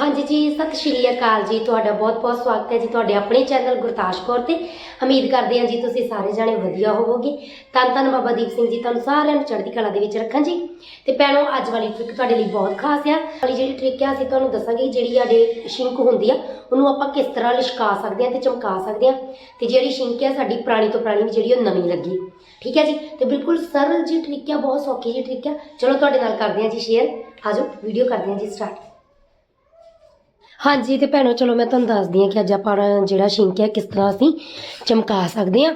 ਹਾਂਜੀ ਜੀ, ਸਤਿ ਸ਼੍ਰੀ ਅਕਾਲ ਜੀ। ਤੁਹਾਡਾ ਬਹੁਤ-ਬਹੁਤ ਸਵਾਗਤ ਹੈ ਜੀ ਤੁਹਾਡੇ ਆਪਣੇ ਚੈਨਲ ਗੁਰਤਾਸ਼ ਕੌਰ ਤੇ। ਉਮੀਦ ਕਰਦੇ ਹਾਂ ਜੀ ਤੁਸੀਂ ਸਾਰੇ ਜਾਣੇ ਵਧੀਆ ਹੋਵੋਗੇ। ਧੰਨ ਧੰਨ ਬਾਬਾ ਦੀਪ ਸਿੰਘ ਜੀ ਤੁਹਾਨੂੰ ਸਾਰਿਆਂ ਨੂੰ ਚੜ੍ਹਦੀ ਕਲਾ ਦੇ ਵਿੱਚ ਰੱਖਣ ਜੀ। ਤੇ ਭੈਣੋ, ਅੱਜ ਵਾਲੀ ਟ੍ਰਿਕ ਤੁਹਾਡੇ ਲਈ ਬਹੁਤ ਖਾਸ ਆ। ਵਾਲੀ ਜਿਹੜੀ ਟ੍ਰਿਕ ਆ, ਅਸੀਂ ਤੁਹਾਨੂੰ ਦੱਸਾਂਗੇ ਜਿਹੜੀ ਸਾਡੇ ਸ਼ਿੰਕ ਹੁੰਦੀ ਆ, ਉਹਨੂੰ ਆਪਾਂ ਕਿਸ ਤਰ੍ਹਾਂ ਲਿਸ਼ਕਾ ਸਕਦੇ ਆ ਤੇ ਚਮਕਾ ਸਕਦੇ ਆ ਤੇ ਜਿਹੜੀ ਸ਼ਿੰਕ ਆ, ਸਾਡੀ ਪੁਰਾਣੀ ਤੋਂ ਪੁਰਾਣੀ ਵੀ ਜਿਹੜੀ ਉਹ ਨਵੀਂ ਲੱਗੀ। ਠੀਕ ਹੈ ਜੀ? ਤੇ ਬਿਲਕੁਲ ਸਰਲ ਜੀ ਟ੍ਰਿਕ ਆ, ਬਹੁਤ ਸੌਖੀ ਜੀ ਟ੍ਰਿਕ ਆ। ਚਲੋ ਤੁਹਾਡੇ ਨਾਲ ਕਰਦੇ ਆ ਜੀ ਸ਼ੇਅਰ ਆਜੋ ਵੀਡੀਓ ਕਰਦੇ ਆ ਜੀ ਸਟਾਰਟ ਹਾਂਜੀ ਤੇ ਭੈਣੋ, ਚਲੋ ਮੈਂ ਤੁਹਾਨੂੰ ਦੱਸਦੀ ਹਾਂ ਕਿ ਅੱਜ ਆਪਾਂ ਜਿਹੜਾ ਸ਼ਿੰਕ ਹੈ, ਕਿਸ ਤਰ੍ਹਾਂ ਅਸੀਂ ਚਮਕਾ ਸਕਦੇ ਹਾਂ।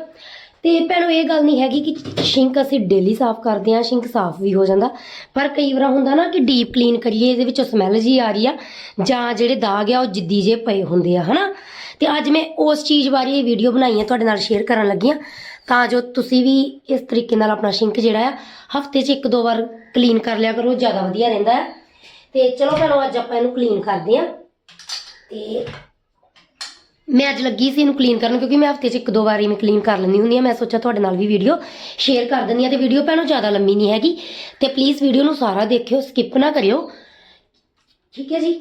ਤੇ ਭੈਣੋ, ਇਹ ਗੱਲ ਨਹੀਂ ਹੈਗੀ ਕਿ ਸ਼ਿੰਕ ਅਸੀਂ ਡੇਲੀ ਸਾਫ਼ ਕਰਦੇ ਹਾਂ, ਸ਼ਿੰਕ ਸਾਫ਼ ਵੀ ਹੋ ਜਾਂਦਾ। ਪਰ ਕਈ ਵਾਰ ਹੁੰਦਾ ਨਾ ਕਿ ਡੀਪ ਕਲੀਨ ਕਰੀਏ, ਇਹਦੇ ਵਿੱਚੋਂ ਸਮੈਲ ਜੀ ਆ ਰਹੀ ਆ, ਜਾਂ ਜਿਹੜੇ ਦਾਗ ਆ, ਉਹ ਜਿੱਦੀ ਜੇ ਪਏ ਹੁੰਦੇ ਆ, ਹਨਾ? ਤੇ ਅੱਜ ਮੈਂ ਉਸ ਚੀਜ਼ ਬਾਰੇ ਇਹ ਵੀਡੀਓ ਬਣਾਈ ਹੈ ਤੁਹਾਡੇ ਨਾਲ ਸ਼ੇਅਰ ਕਰਨ ਲੱਗੀ ਹਾਂ ਤਾਂ ਜੋ ਤੁਸੀਂ ਵੀ ਇਸ ਤਰੀਕੇ ਨਾਲ ਆਪਣਾ ਸ਼ਿੰਕ ਜਿਹੜਾ ਆ, ਹਫ਼ਤੇ 'ਚ ਇੱਕ ਦੋ ਵਾਰ ਕਲੀਨ ਕਰ ਲਿਆ ਕਰੋ, ਜ਼ਿਆਦਾ ਵਧੀਆ ਰਹਿੰਦਾ ਹੈ। ਤੇ ਚਲੋ ਭੈਣੋ, ਅੱਜ ਆਪਾਂ ਇਹਨੂੰ ਕਲੀਨ ਕਰਦੇ ਹਾਂ। ਤੇ ਮੈਂ ਅੱਜ ਲੱਗੀ ਸੀ ਇਹਨੂੰ ਕਲੀਨ ਕਰਨ, ਕਿਉਂਕਿ ਮੈਂ ਹਫ਼ਤੇ 'ਚ ਇੱਕ ਦੋ ਵਾਰੀ ਮੈਂ ਕਲੀਨ ਕਰ ਲੈਂਦੀ ਹੁੰਦੀ ਆ ਮੈਂ ਸੋਚਿਆ ਤੁਹਾਡੇ ਨਾਲ ਵੀ ਵੀਡੀਓ ਸ਼ੇਅਰ ਕਰ ਦਿੰਦੀ ਆ ਤੇ ਵੀਡੀਓ ਭੈਣੋ ਜ਼ਿਆਦਾ ਲੰਮੀ ਨਹੀਂ ਹੈਗੀ। ਤੇ ਪਲੀਜ਼ ਵੀਡੀਓ ਨੂੰ ਸਾਰਾ ਦੇਖਿਓ ਸਕਿਪ ਨਾ ਕਰਿਓ। ਠੀਕ ਹੈ ਜੀ?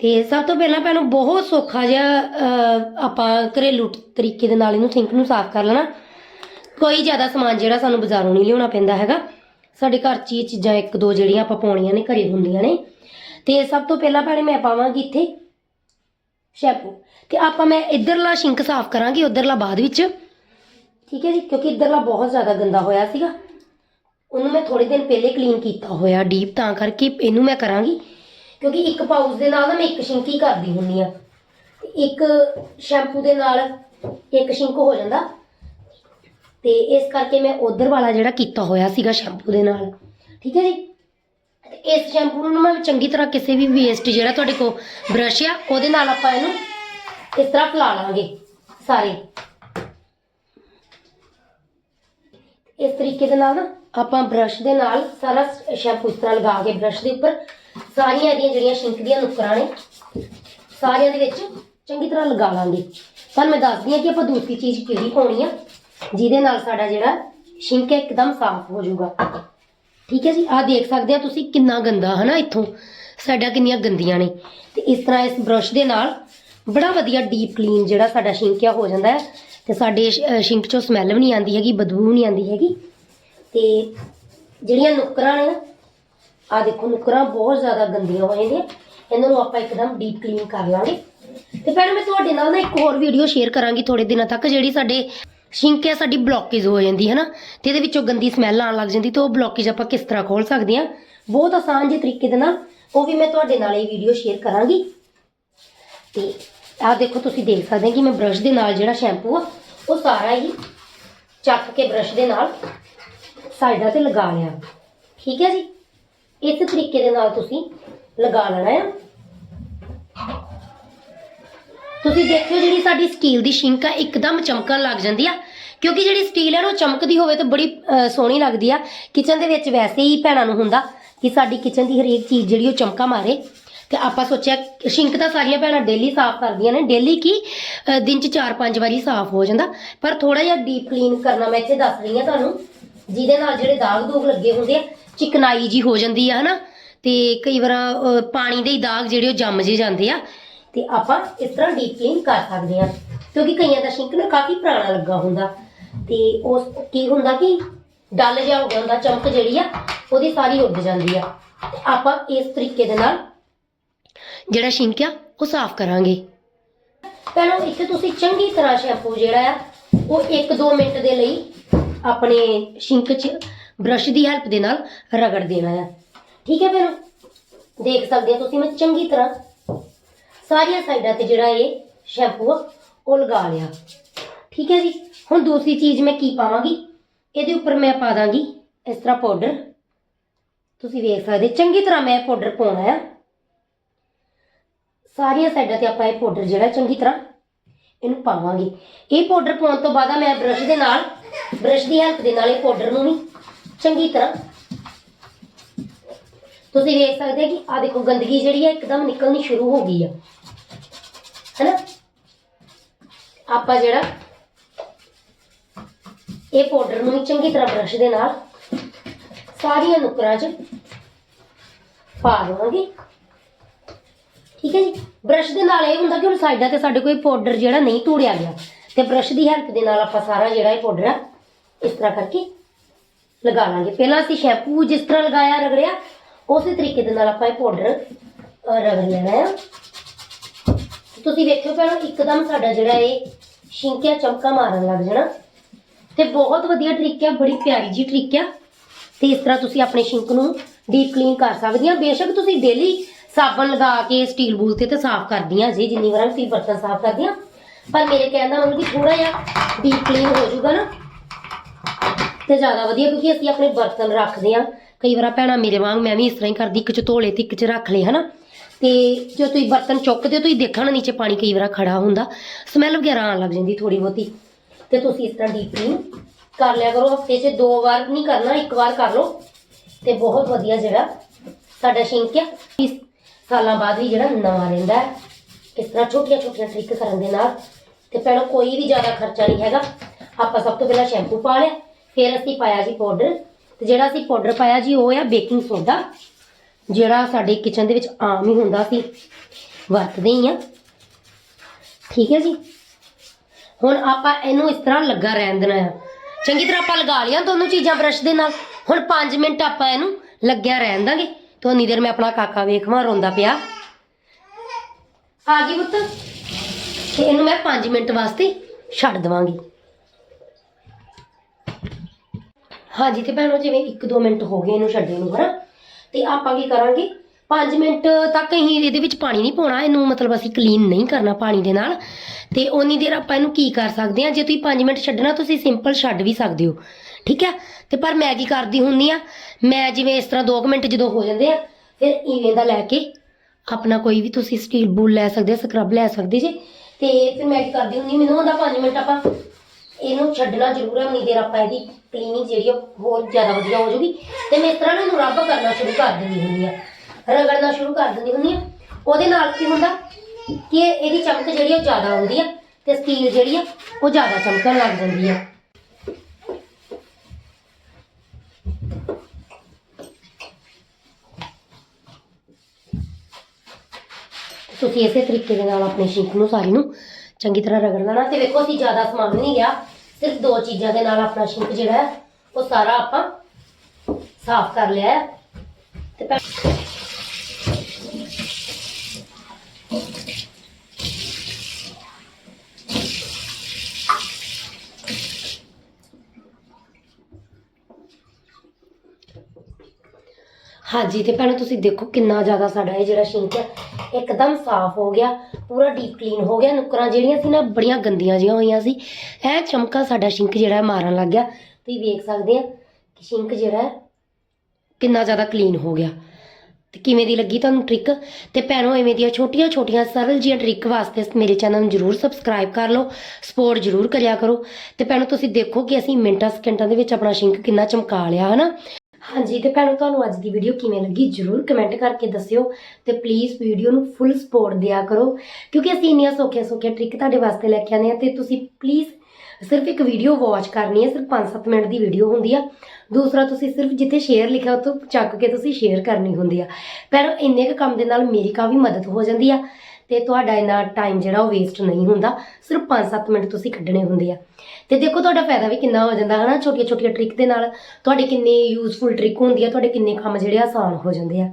ਤੇ ਸਭ ਤੋਂ ਪਹਿਲਾਂ ਭੈਣੋ, ਬਹੁਤ ਸੌਖਾ ਜਿਹਾ ਆਪਾਂ ਘਰੇਲੂ ਤਰੀਕੇ ਦੇ ਨਾਲ ਇਹਨੂੰ ਸਿੰਕ ਨੂੰ ਸਾਫ਼ ਕਰ ਲੈਣਾ। ਕੋਈ ਜ਼ਿਆਦਾ ਸਮਾਨ ਜਿਹੜਾ ਸਾਨੂੰ ਬਾਜ਼ਾਰੋਂ ਨਹੀਂ ਲਿਆਉਣਾ ਪੈਂਦਾ ਹੈਗਾ। ਸਾਡੇ ਘਰ 'ਚ ਹੀ ਇਹ ਚੀਜ਼ਾਂ ਇੱਕ ਦੋ ਜਿਹੜੀਆਂ ਆਪਾਂ ਪਾਉਣੀਆਂ ਨੇ, ਘਰੇ ਹੁੰਦੀਆਂ ਨੇ। ਤੇ ਸਭ ਤੋਂ ਪਹਿਲਾਂ ਭੈਣੇ, ਮੈਂ ਪਾਵਾਂਗੀ ਇੱਥੇ ਸ਼ੈਂਪੂ। ਤੇ ਆਪਾਂ ਮੈਂ ਇਧਰਲਾ ਸ਼ਿੰਕ ਸਾਫ਼ ਕਰਾਂਗੀ, ਉਧਰਲਾ ਬਾਅਦ ਵਿੱਚ। ਠੀਕ ਹੈ ਜੀ, ਕਿਉਂਕਿ ਇਧਰਲਾ ਬਹੁਤ ਜ਼ਿਆਦਾ ਗੰਦਾ ਹੋਇਆ ਸੀਗਾ। ਉਹਨੂੰ ਮੈਂ ਥੋੜੇ ਦਿਨ ਪਹਿਲੇ ਕਲੀਨ ਕੀਤਾ ਹੋਇਆ ਡੀਪ ਤਾਂ ਕਰਕੇ ਇਹਨੂੰ ਮੈਂ ਕਰਾਂਗੀ। ਕਿਉਂਕਿ ਇੱਕ ਪਾਊਚ ਦੇ ਨਾਲ ਨਾ ਮੈਂ ਇੱਕ ਸ਼ਿੰਕ ਹੀ ਕਰਦੀ ਹੁੰਨੀ ਆ ਤੇ ਇੱਕ ਸ਼ੈਂਪੂ ਦੇ ਨਾਲ ਇੱਕ ਸ਼ਿੰਕ ਹੋ ਜਾਂਦਾ। ਤੇ ਇਸ ਕਰਕੇ ਮੈਂ ਉਧਰ ਵਾਲਾ ਜਿਹੜਾ ਕੀਤਾ ਹੋਇਆ ਸੀਗਾ ਸ਼ੈਂਪੂ ਦੇ ਨਾਲ। ਠੀਕ ਹੈ ਜੀ? ਤੇ ਇਸ ਸ਼ੈਂਪੂ ਨੂੰ ਮੈਂ ਚੰਗੀ ਤਰ੍ਹਾਂ ਕਿਸੇ ਵੀ ਵੇਸਟ ਜਿਹੜਾ ਤੁਹਾਡੇ ਕੋਲ ਬ੍ਰਸ਼ ਆ, ਉਹਦੇ ਨਾਲ ਆਪਾਂ ਇਹਨੂੰ ਇਸ ਤਰ੍ਹਾਂ ਫਲਾ ਲਾਂਗੇ ਸਾਰੇ। ਇਸ ਤਰੀਕੇ ਦੇ ਨਾਲ ਨਾ ਆਪਾਂ ਬ੍ਰਸ਼ ਦੇ ਨਾਲ ਸਾਰਾ ਸ਼ੈਂਪੂ ਇਸ ਤਰ੍ਹਾਂ ਲਗਾ ਕੇ ਬ੍ਰਸ਼ ਦੇ ਉੱਪਰ ਸਾਰੀਆਂ ਇਹਦੀਆਂ ਜਿਹੜੀਆਂ ਸ਼ਿੰਕ ਦੀਆਂ ਨੁਕਰਾਂ ਨੇ, ਸਾਰਿਆਂ ਦੇ ਵਿੱਚ ਚੰਗੀ ਤਰ੍ਹਾਂ ਲਗਾ ਲਾਂਗੇ। ਤੁਹਾਨੂੰ ਮੈਂ ਦੱਸਦੀ ਹਾਂ ਕਿ ਆਪਾਂ ਦੂਸਰੀ ਚੀਜ਼ ਕਿਹੜੀ ਪਾਉਣੀ ਆ, ਜਿਹਦੇ ਨਾਲ ਸਾਡਾ ਜਿਹੜਾ ਸ਼ਿੰਕ ਹੈ ਇੱਕਦਮ ਸਾਫ਼ ਹੋ ਜਾਊਗਾ। ਠੀਕ ਹੈ ਜੀ? ਆਹ ਦੇਖ ਸਕਦੇ ਆ ਤੁਸੀਂ ਕਿੰਨਾ ਗੰਦਾ, ਹਨਾ, ਇੱਥੋਂ? ਸਾਡਾ ਕਿੰਨੀਆਂ ਗੰਦੀਆਂ ਨੇ। ਤੇ ਇਸ ਤਰ੍ਹਾਂ ਇਸ ਬ੍ਰਸ਼ ਦੇ ਨਾਲ ਬੜਾ ਵਧੀਆ ਡੀਪ ਕਲੀਨ ਜਿਹੜਾ ਸਾਡਾ ਸ਼ਿੰਕ ਆ ਹੋ ਜਾਂਦਾ ਹੈ। ਤੇ ਸਾਡੇ ਸ਼ਿੰਕ ਚੋਂ ਸਮੈਲ ਵੀ ਨਹੀਂ ਆਉਂਦੀ ਹੈਗੀ, ਬਦਬੂ ਵੀ ਨਹੀਂ ਆਉਂਦੀ ਹੈਗੀ। ਤੇ ਜਿਹੜੀਆਂ ਨੁਕਰਾਂ ਨੇ ਨਾ ਆ ਦੇਖੋ, ਨੁਕਰਾਂ ਬਹੁਤ ਜ਼ਿਆਦਾ ਗੰਦੀਆਂ ਹੋ ਜਾਂਦੀਆਂ। ਇਹਨਾਂ ਨੂੰ ਆਪਾਂ ਇੱਕਦਮ ਡੀਪ ਕਲੀਨ ਕਰ ਲਾਂਗੇ। ਤੇ ਫਿਰ ਮੈਂ ਤੁਹਾਡੇ ਨਾਲ ਨਾ ਇੱਕ ਹੋਰ ਵੀਡੀਓ ਸ਼ੇਅਰ ਕਰਾਂਗੀ ਥੋੜੇ ਦਿਨਾਂ ਤੱਕ, ਜਿਹੜੀ ਸਾਡੇ ਸ਼ਿੰਕ ਹੈ ਸਾਡੀ ਬਲੌਕੇਜ ਹੋ ਜਾਂਦੀ ਹੈ ਨਾ ਤੇ ਇਹਦੇ ਵਿੱਚੋਂ ਗੰਦੀ ਸਮੈਲ ਆਉਣ ਲੱਗ ਜਾਂਦੀ, ਤੇ ਉਹ ਬਲੌਕੇਜ ਆਪਾਂ ਕਿਸ ਤਰ੍ਹਾਂ ਖੋਲ ਸਕਦੇ ਹਾਂ? ਬਹੁਤ ਆਸਾਨ ਜਿਹੇ ਤਰੀਕੇ ਦੇ ਨਾਲ ਉਹ ਵੀ ਮੈਂ ਤੁਹਾਡੇ ਨਾਲ ਇਹ ਵੀਡੀਓ ਸ਼ੇਅਰ ਕਰਾਂਗੀ। ਤੇ ਆਹ ਦੇਖੋ, ਤੁਸੀਂ ਦੇਖ ਸਕਦੇ ਹੋ ਕਿ ਮੈਂ ਬ੍ਰਸ਼ ਦੇ ਨਾਲ ਜਿਹੜਾ ਸ਼ੈਂਪੂ ਆ, ਉਹ ਸਾਰਾ ਹੀ ਚੱਕ ਕੇ ਬ੍ਰਸ਼ ਦੇ ਨਾਲ ਸਾਈਡਾਂ ਤੇ ਲਗਾ ਲਿਆ। ਠੀਕ ਹੈ ਜੀ? ਇਸ ਤਰੀਕੇ ਦੇ ਨਾਲ ਤੁਸੀਂ ਲਗਾ ਲੈਣਾ ਹੈ ਤੁਸੀਂ ਦੇਖਿਓ ਜਿਹੜੀ ਸਾਡੀ ਸਟੀਲ ਦੀ ਸ਼ਿੰਕ ਆ, ਇੱਕਦਮ ਚਮਕਣ ਲੱਗ ਜਾਂਦੀ ਆ। ਕਿਉਂਕਿ ਜਿਹੜੀ ਸਟੀਲ ਹੈ ਨਾ, ਉਹ ਚਮਕਦੀ ਹੋਵੇ ਤਾਂ ਬੜੀ ਸੋਹਣੀ ਲੱਗਦੀ ਆ। ਕਿਚਨ ਦੇ ਵਿੱਚ ਵੈਸੇ ਹੀ ਭੈਣਾਂ ਨੂੰ ਹੁੰਦਾ ਕਿ ਸਾਡੀ ਕਿਚਨ ਦੀ ਹਰੇਕ ਚੀਜ਼ ਜਿਹੜੀ ਉਹ ਚਮਕਾ ਮਾਰੇ। ਤੇ ਆਪਾਂ ਸੋਚਿਆ, ਸ਼ਿੰਕ ਤਾਂ ਸਾਰੀਆਂ ਭੈਣਾਂ ਡੇਲੀ ਸਾਫ਼ ਕਰਦੀਆਂ ਨੇ। ਡੇਲੀ ਕੀ? ਦਿਨ 'ਚ 4-5 ਵਾਰੀ ਸਾਫ਼ ਹੋ ਜਾਂਦਾ। ਪਰ ਥੋੜਾ ਜਿਹਾ ਡੀਪ ਕਲੀਨ ਕਰਨਾ ਮੈਂ ਇੱਥੇ ਦੱਸ ਰਹੀ ਹਾਂ ਤੁਹਾਨੂੰ। ਜਿਹਦੇ ਨਾਲ ਜਿਹੜੇ ਦਾਗ ਦੂਗ ਲੱਗੇ ਹੁੰਦੇ ਆ, ਚਿਕਨਾਈ ਜੀ ਹੋ ਜਾਂਦੀ ਆ, ਹਨਾ? ਤੇ ਕਈ ਵਾਰ ਪਾਣੀ ਦੇ ਹੀ ਦਾਗ ਜਿਹੜੇ ਉਹ ਜੰਮ ਜੇ ਜਾਂਦੇ ਆ। ਤੇ ਆਪਾਂ ਇਸ ਤਰ੍ਹਾਂ ਡੀਪ ਕਲੀਨ ਕਰ ਸਕਦੇ ਹਾਂ। ਕਿਉਂਕਿ ਕਈਆਂ ਦਾ ਸ਼ਿੰਕ ਨਾ ਕਾਫੀ ਪੁਰਾਣਾ ਲੱਗਾ ਹੁੰਦਾ। ਤੇ ਉਸ ਕੀ ਹੁੰਦਾ ਕਿ ਡਲ ਜਿਹਾ ਹੋ ਗਿਆ ਹੁੰਦਾ, ਚਮਕ ਜਿਹੜੀ ਆ, ਉਹਦੀ ਸਾਰੀ ਉੱਡ ਜਾਂਦੀ ਆ। ਤੇ ਆਪਾਂ ਇਸ ਤਰੀਕੇ ਦੇ ਨਾਲ ਜਿਹੜਾ ਸ਼ਿੰਕ ਆ, ਉਹ ਸਾਫ਼ ਕਰਾਂਗੇ। ਪਹਿਲਾਂ ਇੱਥੇ ਤੁਸੀਂ ਚੰਗੀ ਤਰ੍ਹਾਂ ਸ਼ੈਂਪੂ ਜਿਹੜਾ ਆ, ਉਹ 1-2 ਮਿੰਟ ਦੇ ਲਈ ਆਪਣੇ ਸ਼ਿੰਕ 'ਚ ਬ੍ਰਸ਼ ਦੀ ਹੈਲਪ ਦੇ ਨਾਲ ਰਗੜ ਦੇਣਾ ਆ। ਠੀਕ ਹੈ ਪਹਿਲਾਂ ਦੇਖ ਸਕਦੇ ਹੋ ਤੁਸੀਂ ਮੈਂ ਚੰਗੀ ਤਰ੍ਹਾਂ ਸਾਰੀਆਂ ਸਾਈਡਾਂ ਤੇ ਜਿਹੜਾ ਇਹ ਸ਼ੈਂਪੂ ਆ, ਉਹ ਲਗਾ ਲਿਆ। ਠੀਕ ਹੈ ਜੀ? ਹੁਣ ਦੂਸਰੀ ਚੀਜ਼ ਮੈਂ ਕੀ ਪਾਵਾਂਗੀ? ਇਹਦੇ ਉੱਪਰ ਮੈਂ ਪਾ ਦਾਂਗੀ ਇਸ ਤਰ੍ਹਾਂ ਪਾਊਡਰ ਤੁਸੀਂ ਵੇਖ ਸਕਦੇ, ਚੰਗੀ ਤਰ੍ਹਾਂ ਮੈਂ ਪਾਊਡਰ ਪਾਉਣਾ ਆ। ਸਾਰੀਆਂ ਸਾਈਡਾਂ ਤੇ ਆਪਾਂ ਇਹ ਪਾਊਡਰ ਜਿਹੜਾ ਚੰਗੀ ਤਰ੍ਹਾਂ ਇਹਨੂੰ ਪਾਵਾਂਗੇ। ਇਹ ਪਾਊਡਰ ਪਾਉਣ ਤੋਂ ਬਾਅਦ ਮੈਂ ਬ੍ਰਸ਼ ਦੇ ਨਾਲ ਬ੍ਰਸ਼ ਦੀ ਹੈਲਪ ਦੇ ਨਾਲ ਇਹ ਪਾਊਡਰ ਨੂੰ ਵੀ ਚੰਗੀ ਤਰ੍ਹਾਂ ਤੁਸੀਂ ਵੇਖ ਸਕਦੇ ਕਿ ਆ ਦੇਖੋ, ਗੰਦਗੀ ਜਿਹੜੀ ਹੈ ਇੱਕਦਮ ਨਿਕਲਣੀ ਸ਼ੁਰੂ ਹੋ ਗਈ ਆ। ਹੈਨਾ ਆਪਾਂ ਜਿਹੜਾ ਇਹ ਪਾਊਡਰ ਨੂੰ ਚੰਗੀ ਤਰ੍ਹਾਂ ਬ੍ਰਸ਼ ਦੇ ਨਾਲ ਸਾਰੀਆਂ ਨੁਕਰਾਂ 'ਚ ਪਾ ਲਵਾਂਗੇ ਠੀਕ ਹੈ ਜੀ? ਬ੍ਰਸ਼ ਦੇ ਨਾਲ ਇਹ ਹੁੰਦਾ ਕਿ ਹੁਣ ਸਾਈਡਾਂ ਤੇ ਸਾਡੇ ਕੋਈ ਪਾਊਡਰ ਜਿਹੜਾ ਨਹੀਂ ਧੂੜਿਆ ਗਿਆ। ਤੇ ਬ੍ਰਸ਼ ਦੀ ਹੈਲਪ ਦੇ ਨਾਲ ਆਪਾਂ ਸਾਰਾ ਜਿਹੜਾ ਇਹ ਪਾਊਡਰ ਆ, ਇਸ ਤਰ੍ਹਾਂ ਕਰਕੇ ਲਗਾ ਲਾਂਗੇ। ਪਹਿਲਾਂ ਅਸੀਂ ਸ਼ੈਂਪੂ ਜਿਸ ਤਰ੍ਹਾਂ ਲਗਾਇਆ, ਰਗੜਿਆ, ਉਸੇ ਤਰੀਕੇ ਦੇ ਨਾਲ ਆਪਾਂ ਇਹ ਪਾਊਡਰ ਰਗੜ ਲੈਣਾ ਆ। ਤੁਸੀਂ ਵੇਖਿਓ ਪਹਿਲਾਂ ਇੱਕਦਮ ਸਾਡਾ ਜਿਹੜਾ ਇਹ ਸ਼ਿੰਕਿਆ ਚਮਕਾ ਮਾਰਨ ਲੱਗ ਜਾਣਾ। ਤੇ ਬਹੁਤ ਵਧੀਆ ਟ੍ਰਿਕ ਆ ਬੜੀ ਪਿਆਰੀ ਜੀ ਟ੍ਰਿਕ ਆ ਤੇ ਇਸ ਤਰ੍ਹਾਂ ਤੁਸੀਂ ਆਪਣੇ ਛਿੰਕ ਨੂੰ ਡੀਪ ਕਲੀਨ ਕਰ ਸਕਦੇ ਆ ਬੇਸ਼ੱਕ ਤੁਸੀਂ ਡੇਲੀ ਸਾਬਣ ਲਗਾ ਕੇ ਸਟੀਲ ਬੂਲ ਤੇ ਤੇ ਸਾਫ਼ ਕਰਦੀਆਂ ਜੀ, ਜਿੰਨੀ ਵਾਰ ਤੁਸੀਂ ਬਰਤਨ ਸਾਫ਼ ਕਰਦੀਆਂ। ਪਰ ਮੇਰੇ ਕਹਿਣ ਦਾ ਮਤਲਬ ਕਿ ਥੋੜਾ ਜਿਹਾ ਡੀਪ ਕਲੀਨ ਹੋ ਜਾਊਗਾ ਨਾ। ਤੇ ਜ਼ਿਆਦਾ ਵਧੀਆ, ਕਿਉਂਕਿ ਅਸੀਂ ਆਪਣੇ ਬਰਤਨ ਰੱਖਦੇ ਆ ਕਈ ਵਾਰ ਭੈਣਾਂ ਮੇਰੇ ਵਾਂਗ ਮੈਂ ਵੀ ਇਸ ਤਰ੍ਹਾਂ ਹੀ ਕਰਦੀ, ਇੱਕ ਚ ਧੋਲੇ ਤੇ ਇੱਕ ਚ ਰੱਖ ਲਏ, ਹਨਾ? ਤੇ ਜੋ ਤੁਸੀਂ ਬਰਤਨ ਚੁੱਕਦੇ ਹੋ, ਤੁਸੀਂ ਦੇਖਣਾ ਨੀਚੇ ਪਾਣੀ ਕਈ ਵਾਰ ਖੜਾ ਹੁੰਦਾ। ਸਮੈਲ ਵਗੈਰਾ ਆਉਣ ਲੱਗ ਜਾਂਦੀ ਥੋੜੀ ਬਹੁਤੀ। ਤੇ ਤੁਸੀਂ ਇਸ ਤਰ੍ਹਾਂ ਡੀਪ ਕਲੀਨ ਕਰ ਲਿਆ ਕਰੋ। ਹਫ਼ਤੇ 'ਚ ਦੋ ਵਾਰ ਨਹੀਂ ਕਰਨਾ, ਇੱਕ ਵਾਰ ਕਰ ਲਓ। ਤੇ ਬਹੁਤ ਵਧੀਆ ਜਿਹੜਾ ਸਾਡਾ ਸ਼ਿੰਕ ਆ, ਇਸ ਸਾਲਾਂ ਬਾਅਦ ਵੀ ਜਿਹੜਾ ਨਵਾਂ ਰਹਿੰਦਾ ਹੈ। ਇਸ ਤਰ੍ਹਾਂ ਛੋਟੀਆਂ ਛੋਟੀਆਂ ਟ੍ਰਿਕ ਕਰਨ ਦੇ ਨਾਲ। ਤੇ ਪਹਿਲਾਂ ਕੋਈ ਵੀ ਜ਼ਿਆਦਾ ਖਰਚਾ ਨਹੀਂ ਹੈਗਾ। ਆਪਾਂ ਸਭ ਤੋਂ ਪਹਿਲਾਂ ਸ਼ੈਂਪੂ ਪਾ ਲਿਆ। ਫਿਰ ਅਸੀਂ ਪਾਇਆ ਜੀ ਪਾਊਡਰ ਤੇ ਜਿਹੜਾ ਅਸੀਂ ਪਾਊਡਰ ਪਾਇਆ ਜੀ ਉਹ ਆ ਬੇਕਿੰਗ ਸੋਡਾ ਜਿਹੜਾ ਸਾਡੇ ਕਿਚਨ ਦੇ ਵਿੱਚ ਆਮ ਹੀ ਹੁੰਦਾ ਸੀ, ਵਰਤਦੇ ਹੀ ਆ ਠੀਕ ਹੈ ਜੀ? ਹੁਣ ਆਪਾਂ ਇਹਨੂੰ ਇਸ ਤਰ੍ਹਾਂ ਲੱਗਾ ਰਹਿਣ ਦੇਣਾ ਆ। ਚੰਗੀ ਤਰ੍ਹਾਂ ਆਪਾਂ ਲਗਾ ਲਿਆ ਦੋਨੋਂ ਚੀਜ਼ਾਂ ਬ੍ਰਸ਼ ਦੇ ਨਾਲ। ਹੁਣ 5 ਮਿੰਟ ਆਪਾਂ ਇਹਨੂੰ ਲੱਗਿਆ ਰਹਿਣ ਦਾਂਗੇ। ਤੇ ਉਨੀ ਦੇਰ ਮੈਂ ਆਪਣਾ ਕਾਕਾ ਵੇਖਵਾਂ, ਰੋਂਦਾ ਪਿਆ। ਆ ਗਈ ਪੁੱਤ। ਤੇ ਇਹਨੂੰ ਮੈਂ 5 ਮਿੰਟ ਵਾਸਤੇ ਛੱਡ ਦਵਾਂਗੀ। ਹਾਂਜੀ ਤੇ ਭੈਣੋ, ਜਿਵੇਂ 1-2 ਮਿੰਟ ਹੋ ਗਏ ਇਹਨੂੰ ਛੱਡੇ ਨੂੰ, ਹਨਾ? ਤੇ ਆਪਾਂ ਕੀ ਕਰਾਂਗੇ? 5 ਮਿੰਟ ਤੱਕ ਅਸੀਂ ਇਹਦੇ ਵਿੱਚ ਪਾਣੀ ਨਹੀਂ ਪਾਉਣਾ, ਇਹਨੂੰ ਮਤਲਬ ਅਸੀਂ ਕਲੀਨ ਨਹੀਂ ਕਰਨਾ ਪਾਣੀ ਦੇ ਨਾਲ। ਤੇ ਉਨੀ ਦੇਰ ਆਪਾਂ ਇਹਨੂੰ ਕੀ ਕਰ ਸਕਦੇ ਹਾਂ? ਜੇ ਤੁਸੀਂ 5 ਮਿੰਟ ਛੱਡਣਾ, ਤੁਸੀਂ ਸਿੰਪਲ ਛੱਡ ਵੀ ਸਕਦੇ ਹੋ। ਠੀਕ ਹੈ ਤੇ ਪਰ ਮੈਂ ਕੀ ਕਰਦੀ ਹੁੰਨੀ ਆ ਮੈਂ ਜਿਵੇਂ ਇਸ ਤਰ੍ਹਾਂ 2 ਮਿੰਟ ਜਦੋਂ ਹੋ ਜਾਂਦੇ ਆ, ਫਿਰ ਇਵੇਂ ਦਾ ਲੈ ਕੇ ਆਪਣਾ ਕੋਈ ਵੀ ਤੁਸੀਂ ਸਟੀਲ ਬੂਲ ਲੈ ਸਕਦੇ ਸਕਰਬ ਲੈ ਸਕਦੇ ਜੇ। ਤੇ ਫਿਰ ਮੈਂ ਕੀ ਕਰਦੀ ਹੁੰਨੀ ਮੈਨੂੰ ਹੁੰਦਾ 5 ਮਿੰਟ ਆਪਾਂ ਇਹਨੂੰ ਛੱਡਣਾ ਜ਼ਰੂਰ ਹੈ ਉਨੀ ਦੇਰ ਆਪਾਂ ਇਹਦੀ ਕਲੀਨਿੰਗ ਜਿਹੜੀ ਆ, ਹੋਰ ਜ਼ਿਆਦਾ ਵਧੀਆ ਹੋ ਜੂਗੀ ਤੇ ਮੈਂ ਇਸ ਤਰ੍ਹਾਂ ਨਾ ਇਹਨੂੰ ਰੱਬ ਕਰਨਾ ਸ਼ੁਰੂ ਕਰ ਦਿੰਦੀ ਹੁੰਦੀ ਆ। ਰਗੜਨਾ ਸ਼ੁਰੂ ਕਰ ਦਿੰਦੀ ਹੁੰਦੀ ਆ। ਉਹਦੇ ਨਾਲ ਕੀ ਹੁੰਦਾ ਕਿ ਇਹਦੀ ਚਮਕ ਜਿਹੜੀ ਆ, ਉਹ ਜ਼ਿਆਦਾ ਆਉਂਦੀ ਆ ਤੇ ਸਟੀਲ ਜਿਹੜੀ ਆ, ਉਹ ਜ਼ਿਆਦਾ ਚਮਕਣ ਲੱਗ ਜਾਂਦੀ ਆ। ਤੁਸੀਂ ਇਸੇ ਤਰੀਕੇ ਦੇ ਨਾਲ ਆਪਣੇ ਸ਼ੀਕ ਨੂੰ, ਸਾਰੀ ਨੂੰ ਚੰਗੀ ਤਰ੍ਹਾਂ ਰਗੜ ਲੈਣਾ। ਤੇ ਵੇਖੋ, ਅਸੀਂ ਜ਼ਿਆਦਾ ਸਮਾਨ ਨਹੀਂ ਲਿਆ ਸਿਰਫ ਦੋ ਚੀਜ਼ਾਂ ਦੇ ਨਾਲ ਆਪਣਾ ਸ਼ਿੰਕ ਜਿਹੜਾ ਹੈ, ਉਹ ਸਾਰਾ ਆਪਾਂ ਸਾਫ਼ ਕਰ ਲਿਆ ਹੈ। ਤੇ ਹਾਂਜੀ, ਤੇ ਭੈਣੋ ਤੁਸੀਂ ਦੇਖੋ ਕਿੰਨਾ ਜ਼ਿਆਦਾ ਸਾਡਾ ਇਹ ਜਿਹੜਾ ਸ਼ਿੰਕ ਹੈ, ਇੱਕਦਮ ਸਾਫ਼ ਹੋ ਗਿਆ, ਪੂਰਾ ਡੀਪ ਕਲੀਨ ਹੋ ਗਿਆ। ਨੁਕਰਾਂ ਜਿਹੜੀਆਂ ਸੀ ਨਾ, ਬੜੀਆਂ ਗੰਦੀਆਂ ਜਿਹੀਆਂ ਹੋਈਆਂ ਸੀ। ਇਹ ਚਮਕਾ ਸਾਡਾ ਸ਼ਿੰਕ ਜਿਹੜਾ ਮਾਰਨ ਲੱਗ ਗਿਆ। ਤੁਸੀਂ ਵੇਖ ਸਕਦੇ ਆ ਕਿ ਸ਼ਿੰਕ ਜਿਹੜਾ ਕਿੰਨਾ ਜ਼ਿਆਦਾ ਕਲੀਨ ਹੋ ਗਿਆ। ਤੇ ਕਿਵੇਂ ਦੀ ਲੱਗੀ ਤੁਹਾਨੂੰ ਟ੍ਰਿਕ ਤੇ ਭੈਣੋ ਐਵੇਂ ਦੀਆਂ ਛੋਟੀਆਂ ਛੋਟੀਆਂ ਸਰਲ ਜੀਆਂ ਟ੍ਰਿਕ ਵਾਸਤੇ ਮੇਰੇ ਚੈਨਲ ਨੂੰ ਜਰੂਰ ਸਬਸਕ੍ਰਾਈਬ ਕਰ ਲਓ। ਸਪੋਰਟ ਜਰੂਰ ਕਰਿਆ ਕਰੋ। ਤੇ ਭੈਣੋ, ਤੁਸੀਂ ਦੇਖੋ ਕਿ ਅਸੀਂ ਮਿੰਟਾਂ, ਸਕਿੰਟਾਂ ਦੇ ਵਿੱਚ ਆਪਣਾ ਸ਼ਿੰਕ ਕਿੰਨਾ ਚਮਕਾ ਲਿਆ, ਹਨਾ? ਹਾਂਜੀ, ਤੇ ਭੈਣੋ, ਤੁਹਾਨੂੰ ਅੱਜ ਦੀ ਵੀਡੀਓ ਕਿਵੇਂ ਲੱਗੀ ਜਰੂਰ ਕਮੈਂਟ ਕਰਕੇ ਦੱਸਿਓ। ਤੇ ਪਲੀਜ਼ ਵੀਡੀਓ ਨੂੰ ਫੁੱਲ ਸਪੋਰਟ ਦਿਆ ਕਰੋ। ਕਿਉਂਕਿ ਅਸੀਂ ਇੰਨੀਆਂ ਸੌਖੀਆਂ ਸੌਖੀਆਂ ਟ੍ਰਿਕ ਤੁਹਾਡੇ ਵਾਸਤੇ ਲੈ ਕੇ ਆਉਂਦੇ ਆ ਤੇ ਤੁਸੀਂ ਪਲੀਜ਼ ਸਿਰਫ ਇੱਕ ਵੀਡੀਓ ਵਾਚ ਕਰਨੀ ਹੈ, ਸਿਰਫ 5-7 ਮਿੰਟ ਦੀ ਵੀਡੀਓ ਹੁੰਦੀ ਆ। ਦੂਸਰਾ, ਤੁਸੀਂ ਸਿਰਫ ਜਿੱਥੇ ਸ਼ੇਅਰ ਲਿਖਿਆ, ਉੱਥੋਂ ਚੱਕ ਕੇ ਤੁਸੀਂ ਸ਼ੇਅਰ ਕਰਨੀ ਹੁੰਦੀ ਆ। ਪਰ ਇੰਨੇ ਕੁ ਕੰਮ ਦੇ ਨਾਲ ਮੇਰੀ ਕਾਫੀ ਮਦਦ ਹੋ ਜਾਂਦੀ ਆ ਤੇ ਤੁਹਾਡਾ ਇੰਨਾ ਟਾਈਮ ਜਿਹੜਾ ਉਹ ਵੇਸਟ ਨਹੀਂ ਹੁੰਦਾ। ਸਿਰਫ 5-7 ਮਿੰਟ ਤੁਸੀਂ ਕੱਢਣੇ ਹੁੰਦੇ ਆ। ਤੇ ਦੇਖੋ ਤੁਹਾਡਾ ਫਾਇਦਾ ਵੀ ਕਿੰਨਾ ਹੋ ਜਾਂਦਾ ਹਨਾ ਛੋਟੀਆਂ ਛੋਟੀਆਂ ਟ੍ਰਿਕ ਦੇ ਨਾਲ। ਤੁਹਾਡੇ ਕਿੰਨੇ ਯੂਜ਼ਫੁਲ ਟ੍ਰਿਕ ਹੁੰਦੀ ਆ, ਤੁਹਾਡੇ ਕਿੰਨੇ ਕੰਮ ਜਿਹੜੇ ਆਸਾਨ ਹੋ ਜਾਂਦੇ ਆ।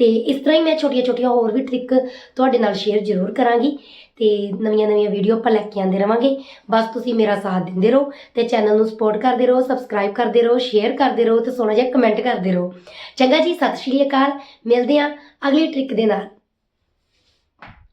ਤੇ ਇਸ ਤਰ੍ਹਾਂ ਹੀ ਮੈਂ ਛੋਟੀਆਂ ਛੋਟੀਆਂ ਹੋਰ ਵੀ ਟ੍ਰਿਕ ਤੁਹਾਡੇ ਨਾਲ ਸ਼ੇਅਰ ਜ਼ਰੂਰ ਕਰਾਂਗੀ ਤੇ ਨਵੀਆਂ ਨਵੀਆਂ ਵੀਡੀਓ ਆਪਾਂ ਲੈ ਕੇ ਆਉਂਦੇ ਰਵਾਂਗੇ। ਬਸ ਤੁਸੀਂ ਮੇਰਾ ਸਾਥ ਦਿੰਦੇ ਰਹੋ ਤੇ ਚੈਨਲ ਨੂੰ ਸਪੋਰਟ ਕਰਦੇ ਰਹੋ ਸਬਸਕ੍ਰਾਈਬ ਕਰਦੇ ਰਹੋ ਸ਼ੇਅਰ ਕਰਦੇ ਰਹੋ ਤੇ ਸੋਹਣਾ ਜਿਹਾ ਕਮੈਂਟ ਕਰਦੇ ਰਹੋ। ਚੰਗਾ ਜੀ, ਸਤਿ ਸ਼੍ਰੀ ਅਕਾਲ। ਮਿਲਦੇ ਹਾਂ ਅਗਲੀ ਟ੍ਰਿਕ ਦੇ ਨਾਲ।